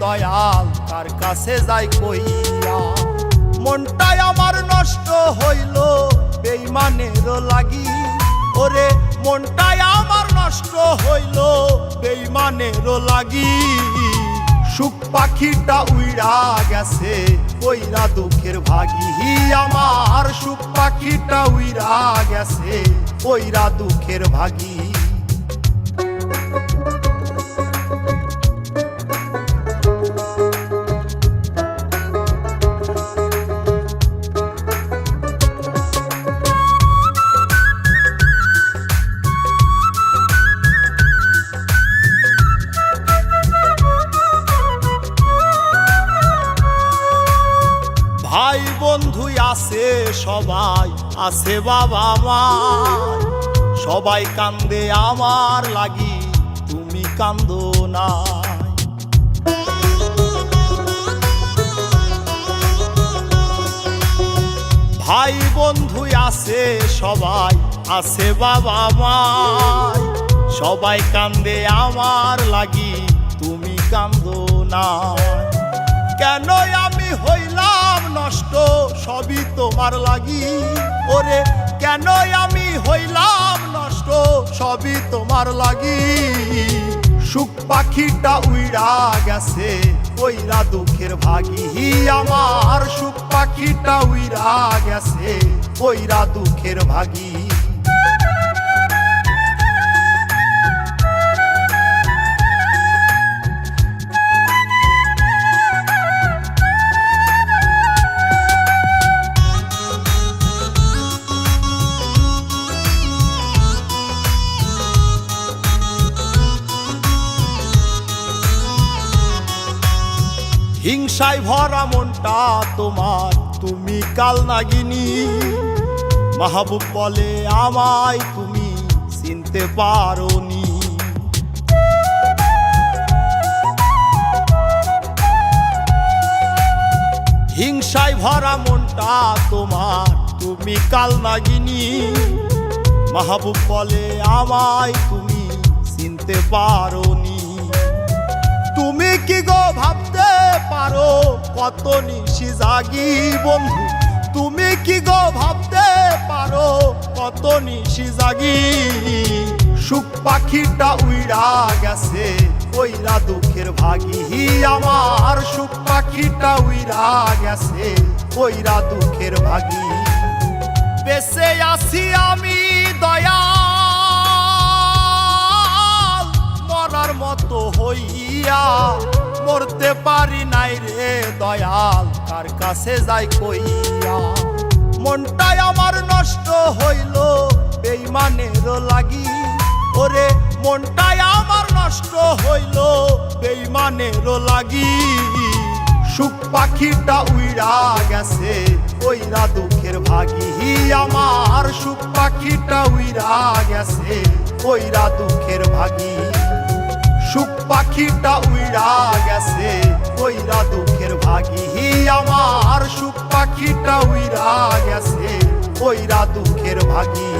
দয়াল কার কাছে যাই কইয়া। মনটাই আমার নষ্ট হইল, বেইমানের লাগি। ওরে, মনটাই আমার নষ্ট হইল, বেইমানের লাগি। সুখ পাখিটা উইড়া গেছে, কইরা দুঃখের ভাগি। আমার সুখ পাখিটা উইড়া গেছে, কইরা দুঃখের ভাগি। ভাই বন্ধু আছে সবাই, আছে বাবা মা। সবাই কান্দে আমার লাগি, তুমি কান্দো না ভাই বন্ধু আছে সবাই, আছে বাবা মা। সবাই কান্দে আমার লাগি, তুমি কান্দো না কেন আমি হইলাম নষ্ট সবই তোমার লাগি। ওরে কেন আমি হইলাম নষ্ট? সবই তোমার লাগি। সুখ পাখিটা উইড়া গেছে, কইরা দুঃখের ভাগি। আমার সুখ পাখিটা উইড়া গেছে, কইরা দুঃখের ভাগি। হিংসায় ভরা মনটা তোমার। তুমি কাল নাগিনী মাহবুব বলে, আমায় তুমি চিনতে পারোনি। হিংসায় ভরা মনটা তোমার। তুমি কাল নাগিনী মাহবুব বলে, আমায় তুমি চিনতে পারোনি। তুমি কি গো ভাবতে পারো কত নিশি জাগি বন্ধু। তুমি কি গো ভাবতে পারো কত নিশি জাগি? সুখ পাখিটা উইড়া গেছে, কইরা দুঃখের ভাগি আমার। সুখ পাখিটা উইড়া গেছে, কইরা দুঃখের ভাগি বেঁচে আছি আমি দয়াল, কার কাছে যাই কইয়া? মনটাই আমার নষ্ট হইল বেইমানের লাগি। ওরে, মনটাই আমার নষ্ট হইল বেইমানের লাগি। সুখ পাখিটা উইড়া গেছে ওইরা দুঃখের ভাগি আমার। সুখ পাখিটা উইড়া গেছে ওইরা দুঃখের ভাগি সুখ পাখিটা উইড়া গেছে ওইরা দুঃখের ভাগি আমার সুখ পাখিটা উইরা গেছে। কইরা দুঃখের ভাগি